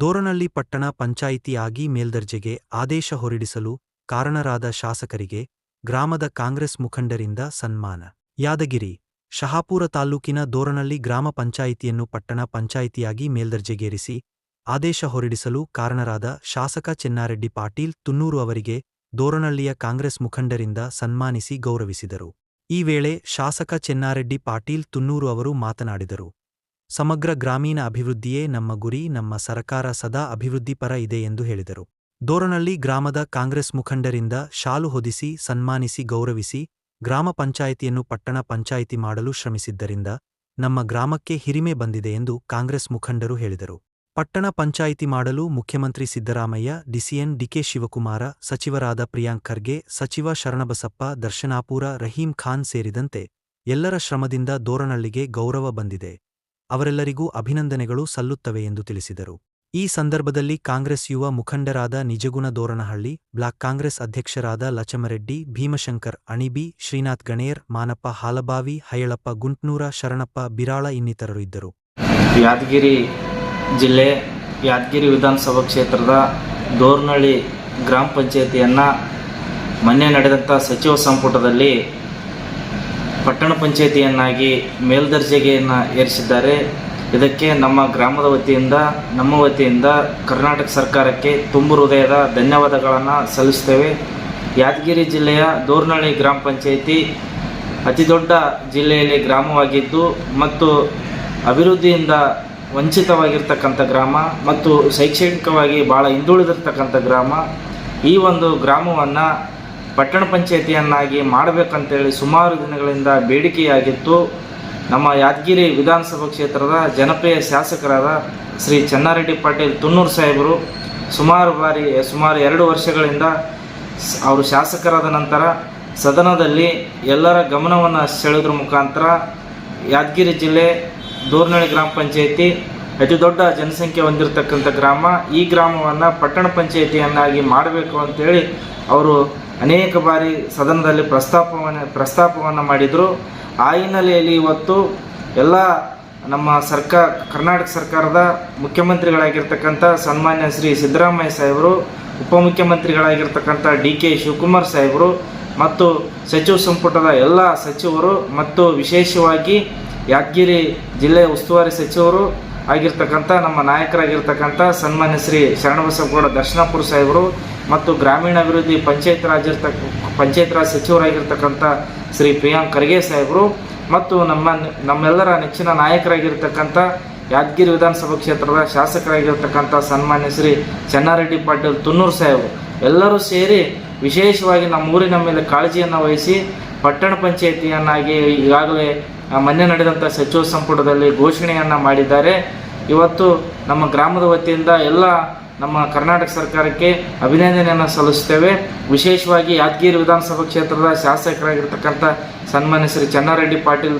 ದೋರನಳ್ಳಿ ಪಟ್ಟಣ ಪಂಚಾಯಿತಿಯಾಗಿ ಮೇಲ್ದರ್ಜೆಗೆ ಆದೇಶ ಹೊರಡಿಸಲು ಕಾರಣರಾದ ಶಾಸಕರಿಗೆ ಗ್ರಾಮದ ಕಾಂಗ್ರೆಸ್ ಮುಖಂಡರಿಂದ ಸನ್ಮಾನ. ಯಾದಗಿರಿ, ಶಹಾಪುರ ತಾಲ್ಲೂಕಿನ ದೋರನಳ್ಳಿ ಗ್ರಾಮ ಪಂಚಾಯಿತಿಯನ್ನು ಪಟ್ಟಣ ಪಂಚಾಯಿತಿಯಾಗಿ ಮೇಲ್ದರ್ಜೆಗೇರಿಸಿ ಆದೇಶ ಹೊರಡಿಸಲು ಕಾರಣರಾದ ಶಾಸಕ ಚೆನ್ನಾರೆಡ್ಡಿ ಪಾಟೀಲ್ ತುನ್ನೂರು ಅವರಿಗೆ ದೋರನಳ್ಳಿಯ ಕಾಂಗ್ರೆಸ್ ಮುಖಂಡರಿಂದ ಸನ್ಮಾನಿಸಿ ಗೌರವಿಸಿದರು. ಈ ವೇಳೆ ಶಾಸಕ ಚೆನ್ನಾರೆಡ್ಡಿ ಪಾಟೀಲ್ ತುನ್ನೂರು ಅವರು ಮಾತನಾಡಿದರು. ಸಮಗ್ರ ಗ್ರಾಮೀಣ ಅಭಿವೃದ್ಧಿಯೇ ನಮ್ಮ ಗುರಿ, ನಮ್ಮ ಸರಕಾರ ಸದಾ ಅಭಿವೃದ್ಧಿಪರ ಇದೆ ಎಂದು ಹೇಳಿದರು. ದೋರನಳ್ಳಿ ಗ್ರಾಮದ ಕಾಂಗ್ರೆಸ್ ಮುಖಂಡರಿಂದ ಶಾಲು ಹೊದಿಸಿ, ಸನ್ಮಾನಿಸಿ, ಗೌರವಿಸಿ ಗ್ರಾಮ ಪಂಚಾಯಿತಿಯನ್ನು ಪಟ್ಟಣ ಪಂಚಾಯಿತಿ ಮಾಡಲು ಶ್ರಮಿಸಿದ್ದರಿಂದ ನಮ್ಮ ಗ್ರಾಮಕ್ಕೆ ಹಿರಿಮೆ ಬಂದಿದೆ ಎಂದು ಕಾಂಗ್ರೆಸ್ ಮುಖಂಡರು ಹೇಳಿದರು. ಪಟ್ಟಣ ಪಂಚಾಯಿತಿ ಮಾಡಲು ಮುಖ್ಯಮಂತ್ರಿ ಸಿದ್ದರಾಮಯ್ಯ, ಡಿಸಿಎನ್ ಡಿಕೆ ಶಿವಕುಮಾರ, ಸಚಿವರಾದ ಪ್ರಿಯಾಂಕ್ ಖರ್ಗೆ, ಸಚಿವ ಶರಣಬಸಪ್ಪ, ದರ್ಶನಾಪೂರ ರಹೀಂ ಖಾನ್ ಸೇರಿದಂತೆ ಎಲ್ಲರ ಶ್ರಮದಿಂದ ದೋರನಳ್ಳಿಗೆ ಗೌರವ ಬಂದಿದೆ. ಅವರೆಲ್ಲರಿಗೂ ಅಭಿನಂದನೆಗಳು ಸಲ್ಲುತ್ತವೆ ಎಂದು ತಿಳಿಸಿದರು. ಈ ಸಂದರ್ಭದಲ್ಲಿ ಕಾಂಗ್ರೆಸ್ ಯುವ ಮುಖಂಡರಾದ ನಿಜಗುಣ ದೋರನಹಳ್ಳಿ, ಬ್ಲಾಕ್ ಕಾಂಗ್ರೆಸ್ ಅಧ್ಯಕ್ಷರಾದ ಲಚಮರೆಡ್ಡಿ, ಭೀಮಶಂಕರ್, ಅಣಿಬಿ, ಶ್ರೀನಾಥ್ ಗಣೇರ್, ಮಾನಪ್ಪ ಹಾಲಬಾವಿ, ಹಯಳಪ್ಪ ಗುಂಟ್ನೂರ, ಶರಣಪ್ಪ ಬಿರಾಳ ಇನ್ನಿತರರು ಇದ್ದರು. ಯಾದಗಿರಿ ಜಿಲ್ಲೆ, ಯಾದಗಿರಿ ವಿಧಾನಸಭಾ ಕ್ಷೇತ್ರದ ದೋರ್ನಹಳ್ಳಿ ಗ್ರಾಮ ಪಂಚಾಯತಿಯನ್ನ ಮೊನ್ನೆ ನಡೆದಂಥ ಸಚಿವ ಸಂಪುಟದಲ್ಲಿ ಪಟ್ಟಣ ಪಂಚಾಯತಿಯನ್ನಾಗಿ ಮೇಲ್ದರ್ಜೆಗೆಯನ್ನು ಏರಿಸಿದ್ದಾರೆ. ಇದಕ್ಕೆ ನಮ್ಮ ಗ್ರಾಮದ ವತಿಯಿಂದ, ನಮ್ಮ ವತಿಯಿಂದ ಕರ್ನಾಟಕ ಸರ್ಕಾರಕ್ಕೆ ತುಂಬು ಹೃದಯದ ಧನ್ಯವಾದಗಳನ್ನು ಸಲ್ಲಿಸ್ತೇವೆ. ಯಾದಗಿರಿ ಜಿಲ್ಲೆಯ ದೂರ್ನಳ್ಳಿ ಗ್ರಾಮ ಪಂಚಾಯಿತಿ ಅತಿ ದೊಡ್ಡ ಜಿಲ್ಲೆಯಲ್ಲಿ ಗ್ರಾಮವಾಗಿದ್ದು, ಮತ್ತು ಅಭಿವೃದ್ಧಿಯಿಂದ ವಂಚಿತವಾಗಿರ್ತಕ್ಕಂಥ ಗ್ರಾಮ, ಮತ್ತು ಶೈಕ್ಷಣಿಕವಾಗಿ ಭಾಳ ಹಿಂದುಳಿದಿರ್ತಕ್ಕಂಥ ಗ್ರಾಮ. ಈ ಒಂದು ಗ್ರಾಮವನ್ನು ಪಟ್ಟಣ ಪಂಚಾಯತಿಯನ್ನಾಗಿ ಮಾಡಬೇಕಂತೇಳಿ ಸುಮಾರು ದಿನಗಳಿಂದ ಬೇಡಿಕೆಯಾಗಿತ್ತು. ನಮ್ಮ ಯಾದಗಿರಿ ವಿಧಾನಸಭಾ ಕ್ಷೇತ್ರದ ಜನಪ್ರಿಯ ಶಾಸಕರಾದ ಶ್ರೀ ಚನ್ನಾರೆಡ್ಡಿ ಪಾಟೀಲ್ ತುನ್ನೂರು ಸಾಹೇಬರು ಸುಮಾರು ಬಾರಿ, ಸುಮಾರು ಎರಡು ವರ್ಷಗಳಿಂದ ಅವರು ಶಾಸಕರಾದ ನಂತರ ಸದನದಲ್ಲಿ ಎಲ್ಲರ ಗಮನವನ್ನು ಸೆಳೆದ್ರ ಮುಖಾಂತರ ಯಾದಗಿರಿ ಜಿಲ್ಲೆ ದೂರ್ನಳ್ಳಿ ಗ್ರಾಮ ಪಂಚಾಯತಿ ಅತಿ ದೊಡ್ಡ ಜನಸಂಖ್ಯೆ ಹೊಂದಿರತಕ್ಕಂಥ ಗ್ರಾಮ. ಈ ಗ್ರಾಮವನ್ನು ಪಟ್ಟಣ ಪಂಚಾಯತಿಯನ್ನಾಗಿ ಮಾಡಬೇಕು ಅಂತೇಳಿ ಅವರು ಅನೇಕ ಬಾರಿ ಸದನದಲ್ಲಿ ಪ್ರಸ್ತಾಪವನ್ನು ಪ್ರಸ್ತಾಪವನ್ನು ಮಾಡಿದರು. ಆ ಹಿನ್ನೆಲೆಯಲ್ಲಿ ಇವತ್ತು ಎಲ್ಲ ನಮ್ಮ ಸರ್ಕಾರ ಕರ್ನಾಟಕ ಸರ್ಕಾರದ ಮುಖ್ಯಮಂತ್ರಿಗಳಾಗಿರ್ತಕ್ಕಂಥ ಸನ್ಮಾನ್ಯ ಶ್ರೀ ಸಿದ್ದರಾಮಯ್ಯ ಸಾಹೇಬರು, ಉಪಮುಖ್ಯಮಂತ್ರಿಗಳಾಗಿರ್ತಕ್ಕಂಥ ಡಿ ಕೆ ಶಿವಕುಮಾರ್ ಸಾಹೇಬರು ಮತ್ತು ಸಚಿವ ಸಂಪುಟದ ಎಲ್ಲ ಸಚಿವರು ಮತ್ತು ವಿಶೇಷವಾಗಿ ಯಾದಗಿರಿ ಜಿಲ್ಲೆಯ ಉಸ್ತುವಾರಿ ಸಚಿವರು ಆಗಿರ್ತಕ್ಕಂಥ ನಮ್ಮ ನಾಯಕರಾಗಿರ್ತಕ್ಕಂಥ ಸನ್ಮಾನ್ಯ ಶ್ರೀ ಶರಣಬಸವಗೌಡ ದರ್ಶನಪುರ ಸಾಹೇಬರು ಮತ್ತು ಗ್ರಾಮೀಣಾಭಿವೃದ್ಧಿ ಪಂಚಾಯತ್ ರಾಜ್ ಪಂಚಾಯತ್ ರಾಜ್ ಸಚಿವರಾಗಿರ್ತಕ್ಕಂಥ ಶ್ರೀ ಪ್ರಿಯಾಂಕ್ ಖರ್ಗೆ ಸಾಹೇಬರು ಮತ್ತು ನಮ್ಮ ನಮ್ಮೆಲ್ಲರ ನೆಚ್ಚಿನ ನಾಯಕರಾಗಿರ್ತಕ್ಕಂಥ ಯಾದಗಿರಿ ವಿಧಾನಸಭಾ ಕ್ಷೇತ್ರದ ಶಾಸಕರಾಗಿರ್ತಕ್ಕಂಥ ಸನ್ಮಾನ್ಯ ಶ್ರೀ ಚೆನ್ನಾರೆಡ್ಡಿ ಪಾಟೀಲ್ ತುನ್ನೂರು ಸಾಹೇಬರು. ಎಲ್ಲರೂ ಸೇರಿ ವಿಶೇಷವಾಗಿ ನಮ್ಮ ಊರಿನ ಮೇಲೆ ಕಾಳಜಿಯನ್ನು ವಹಿಸಿ ಪಟ್ಟಣ ಪಂಚಾಯಿತಿಯನ್ನಾಗಿ ಈಗಾಗಲೇ ಮೊನ್ನೆ ನಡೆದಂಥ ಸಚಿವ ಸಂಪುಟದಲ್ಲಿ ಘೋಷಣೆಯನ್ನು ಮಾಡಿದ್ದಾರೆ. ಇವತ್ತು ನಮ್ಮ ಗ್ರಾಮದ ವತಿಯಿಂದ ಎಲ್ಲ ನಮ್ಮ ಕರ್ನಾಟಕ ಸರ್ಕಾರಕ್ಕೆ ಅಭಿನಂದನೆಯನ್ನು ಸಲ್ಲಿಸ್ತೇವೆ ವಿಶೇಷವಾಗಿ ಯಾದಗಿರಿ ವಿಧಾನಸಭಾ ಕ್ಷೇತ್ರದ ಶಾಸಕರಾಗಿರ್ತಕ್ಕಂಥ ಸನ್ಮಾನ್ಯ ಶ್ರೀ ಚನ್ನಾರೆಡ್ಡಿ ಪಾಟೀಲ್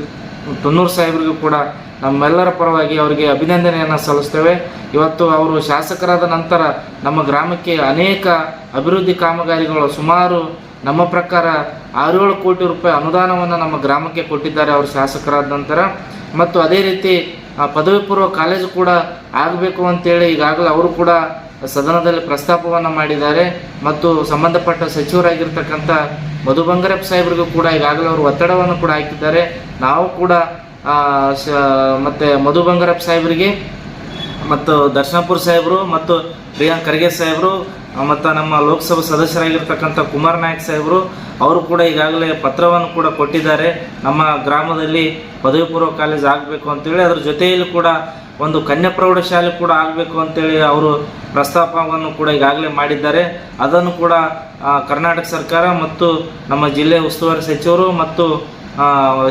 ತುನ್ನೂರು ಸಾಹೇಬರಿಗೂ ಕೂಡ ನಮ್ಮೆಲ್ಲರ ಪರವಾಗಿ ಅವರಿಗೆ ಅಭಿನಂದನೆಯನ್ನು ಸಲ್ಲಿಸ್ತೇವೆ ಇವತ್ತು ಅವರು ಶಾಸಕರಾದ ನಂತರ ನಮ್ಮ ಗ್ರಾಮಕ್ಕೆ ಅನೇಕ ಅಭಿವೃದ್ಧಿ ಕಾಮಗಾರಿಗಳು ಸುಮಾರು ನಮ್ಮ ಪ್ರಕಾರ ಆರೇಳು ಕೋಟಿ ರೂಪಾಯಿ ಅನುದಾನವನ್ನು ನಮ್ಮ ಗ್ರಾಮಕ್ಕೆ ಕೊಟ್ಟಿದ್ದಾರೆ ಅವರು ಶಾಸಕರಾದ ನಂತರ. ಮತ್ತು ಅದೇ ರೀತಿ ಪದವಿ ಪೂರ್ವ ಕಾಲೇಜು ಕೂಡ ಆಗಬೇಕು ಅಂತೇಳಿ ಈಗಾಗಲೇ ಅವರು ಕೂಡ ಸದನದಲ್ಲಿ ಪ್ರಸ್ತಾಪವನ್ನು ಮಾಡಿದ್ದಾರೆ. ಮತ್ತು ಸಂಬಂಧಪಟ್ಟ ಸಚಿವರಾಗಿರ್ತಕ್ಕಂಥ ಮಧು ಬಂಗಾರಪ್ಪ ಸಾಹೇಬರಿಗೂ ಕೂಡ ಈಗಾಗಲೇ ಅವರು ಒತ್ತಡವನ್ನು ಕೂಡ ಹಾಕಿದ್ದಾರೆ. ನಾವು ಕೂಡ ಮತ್ತು ಮಧು ಬಂಗಾರಪ್ಪ ಸಾಹೇಬರಿಗೆ ಮತ್ತು ದರ್ಶನಪುರ ಸಾಹೇಬರು ಮತ್ತು ಪ್ರಿಯಾಂಕ್ ಖರ್ಗೆ ಸಾಹೇಬರು ಮತ್ತು ನಮ್ಮ ಲೋಕಸಭಾ ಸದಸ್ಯರಾಗಿರ್ತಕ್ಕಂಥ ಕುಮಾರ್ ನಾಯಕ್ ಸಾಹೇಬರು, ಅವರು ಕೂಡ ಈಗಾಗಲೇ ಪತ್ರವನ್ನು ಕೂಡ ಕೊಟ್ಟಿದ್ದಾರೆ. ನಮ್ಮ ಗ್ರಾಮದಲ್ಲಿ ಪದವಿ ಪೂರ್ವ ಕಾಲೇಜ್ ಆಗಬೇಕು ಅಂತೇಳಿ, ಅದ್ರ ಜೊತೆಯಲ್ಲಿ ಕೂಡ ಒಂದು ಕನ್ಯಾ ಪ್ರೌಢಶಾಲೆ ಕೂಡ ಆಗಬೇಕು ಅಂತೇಳಿ ಅವರು ಪ್ರಸ್ತಾಪವನ್ನು ಕೂಡ ಈಗಾಗಲೇ ಮಾಡಿದ್ದಾರೆ. ಅದನ್ನು ಕೂಡ ಕರ್ನಾಟಕ ಸರ್ಕಾರ ಮತ್ತು ನಮ್ಮ ಜಿಲ್ಲೆ ಉಸ್ತುವಾರಿ ಸಚಿವರು ಮತ್ತು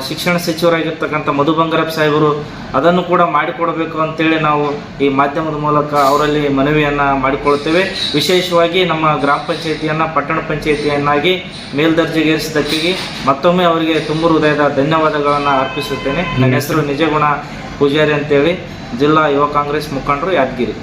ಶಿಕ್ಷಣ ಸಚಿವರಾಗಿರ್ತಕ್ಕಂಥ ಮಧು ಬಂಗಾರಪ್ಪ ಸಾಹೇಬರು ಅದನ್ನು ಕೂಡ ಮಾಡಿಕೊಡಬೇಕು ಅಂತೇಳಿ ನಾವು ಈ ಮಾಧ್ಯಮದ ಮೂಲಕ ಅವರಲ್ಲಿ ಮನವಿಯನ್ನು ಮಾಡಿಕೊಳ್ತೇವೆ. ವಿಶೇಷವಾಗಿ ನಮ್ಮ ಗ್ರಾಮ ಪಂಚಾಯಿತಿಯನ್ನು, ಪಟ್ಟಣ ಪಂಚಾಯಿತಿಯನ್ನಾಗಿ ಮೇಲ್ದರ್ಜೆಗೇರಿಸಿದ್ದಕ್ಕಾಗಿ ಮತ್ತೊಮ್ಮೆ ಅವರಿಗೆ ತುಂಬ ಹೃದಯದ ಧನ್ಯವಾದಗಳನ್ನು ಅರ್ಪಿಸುತ್ತೇನೆ. ನನ್ನ ಹೆಸರು ನಿಜಗುಣ ಪೂಜಾರಿ ಅಂತೇಳಿ ಜಿಲ್ಲಾ ಯುವ ಕಾಂಗ್ರೆಸ್ ಮುಖಂಡರು ಯಾದಗಿರಿ.